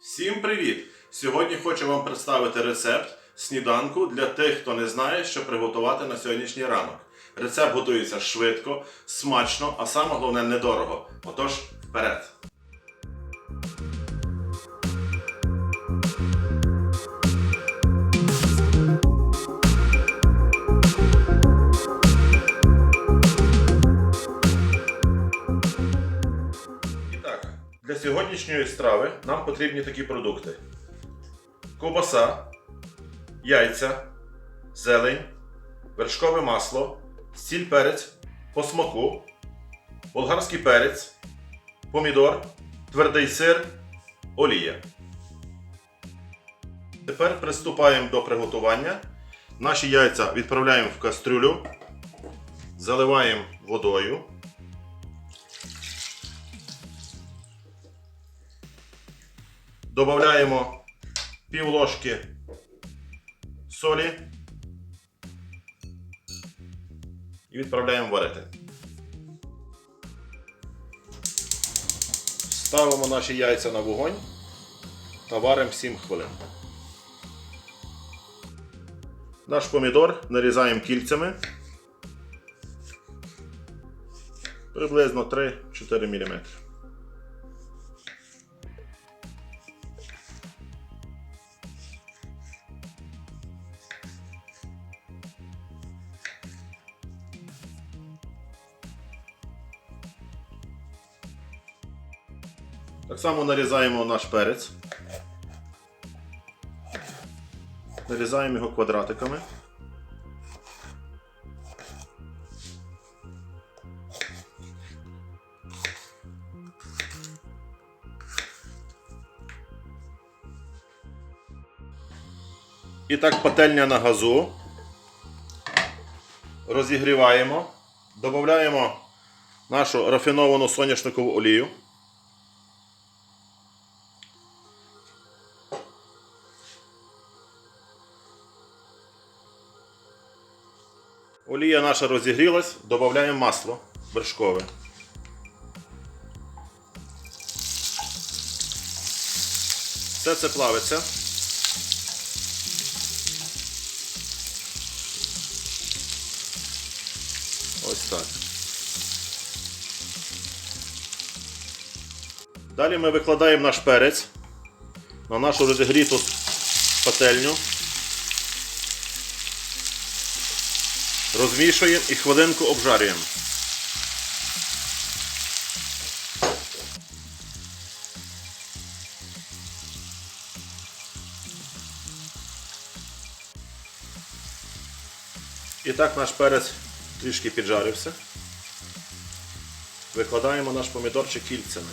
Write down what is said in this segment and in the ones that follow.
Всім привіт! Сьогодні хочу вам представити рецепт сніданку для тих, хто не знає, що приготувати на сьогоднішній ранок. Рецепт готується швидко, смачно, а саме головне недорого. Отож, вперед! Сьогоднішньої страви нам потрібні такі продукти: ковбаса, яйця, зелень, вершкове масло, сіль перець, по смаку, болгарський перець, помідор, твердий сир, олія. Тепер приступаємо до приготування. Наші яйця відправляємо в кастрюлю, заливаємо водою. Додаємо пів ложки солі і відправляємо варити. Ставимо наші яйця на вогонь та варимо 7 хвилин. Наш помідор нарізаємо кільцями приблизно 3-4 мм. Так само нарізаємо наш перець. Нарізаємо його квадратиками. І так пательня на газу. Розігріваємо, додаємо нашу рафіновану соняшникову олію. Олія наша розігрілась, додаємо масло вершкове. Все це плавиться. Ось так. Далі ми викладаємо наш перець на нашу розігріту пательню. Розмішуємо і хвилинку обжарюємо. І так наш перець трішки піджарився. Викладаємо наш помідорчик кільцями.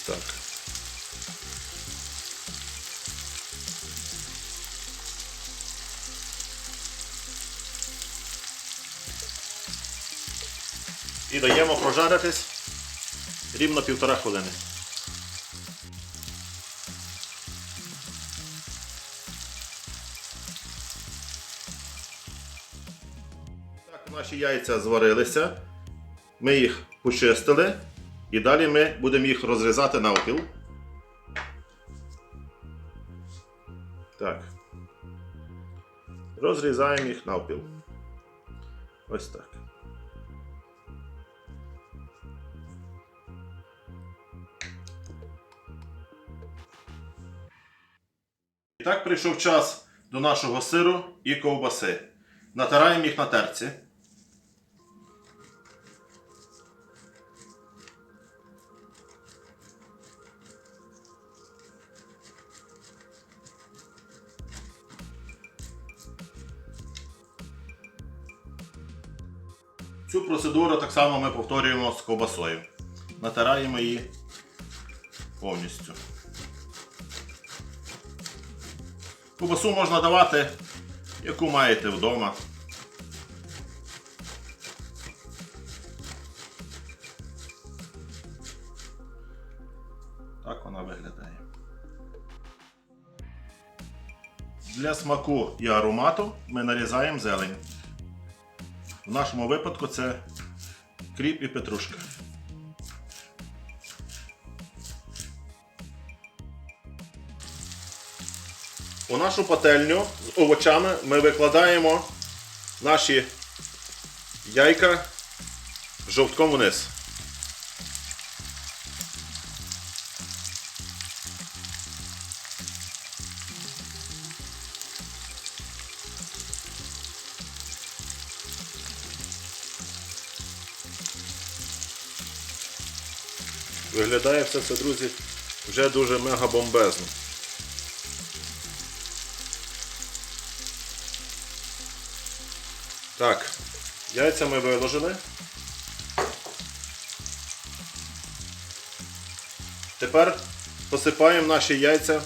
Ось так. І даємо прожаритись рівно півтора хвилини. Так, наші яйця зварилися. Ми їх почистили. І далі ми будемо їх розрізати навпіл. Так. Розрізаємо їх навпіл. Ось так. І так прийшов час до нашого сиру і ковбаси. Натираємо їх на терці. Цю процедуру так само ми повторюємо з ковбасою. Натираємо її повністю. Ковбасу можна давати, яку маєте вдома. Так вона виглядає. Для смаку і аромату ми нарізаємо зелень. В нашому випадку це кріп і петрушка. У нашу пательню з овочами ми викладаємо наші яйка жовтком вниз. Виглядає все це, друзі, вже дуже мега бомбезно. Так, яйця ми виложили. Тепер посипаємо наші яйця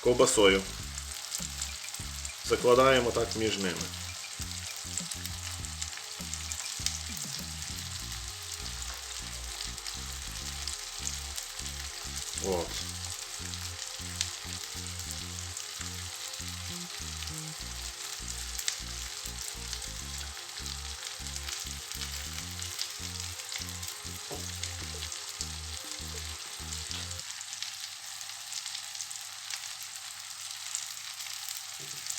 ковбасою. Закладаємо так між ними. Вот. Thank you.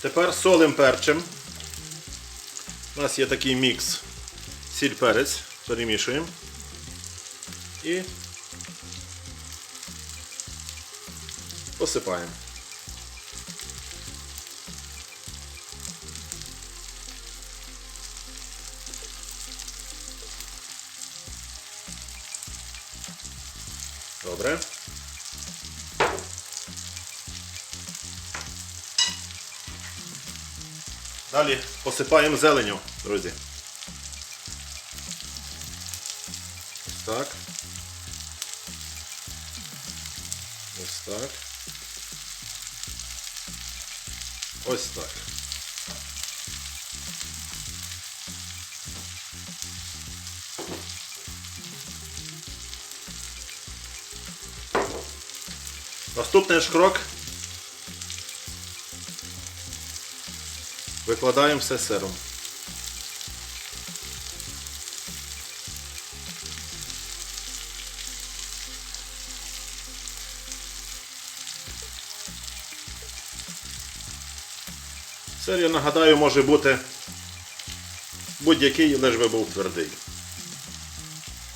Тепер солим перчим. У нас є такий мікс сіль перець. Перемішуємо. І посипаємо. Далі посипаємо зеленю, друзі. Ось так. Ось так. Ось так. Наступний ж крок. Викладаємо все сиром. Сир, я нагадаю, може бути будь-який, лиш би був твердий.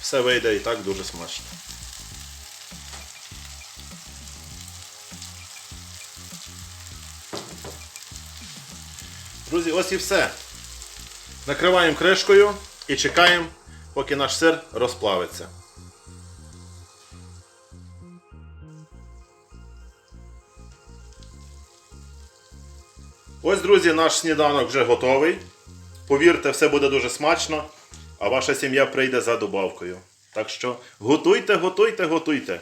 Все вийде і так дуже смачно. Друзі, ось і все. Накриваємо кришкою і чекаємо, поки наш сир розплавиться. Ось, друзі, наш сніданок вже готовий. Повірте, все буде дуже смачно, а ваша сім'я прийде за добавкою. Так що готуйте, готуйте, готуйте.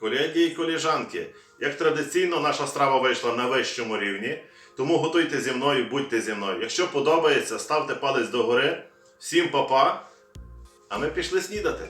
Колеги і коліжанки, як традиційно, наша страва вийшла на вищому рівні, тому готуйте зі мною, будьте зі мною. Якщо подобається, ставте палець догори. Всім па-па, а ми пішли снідати.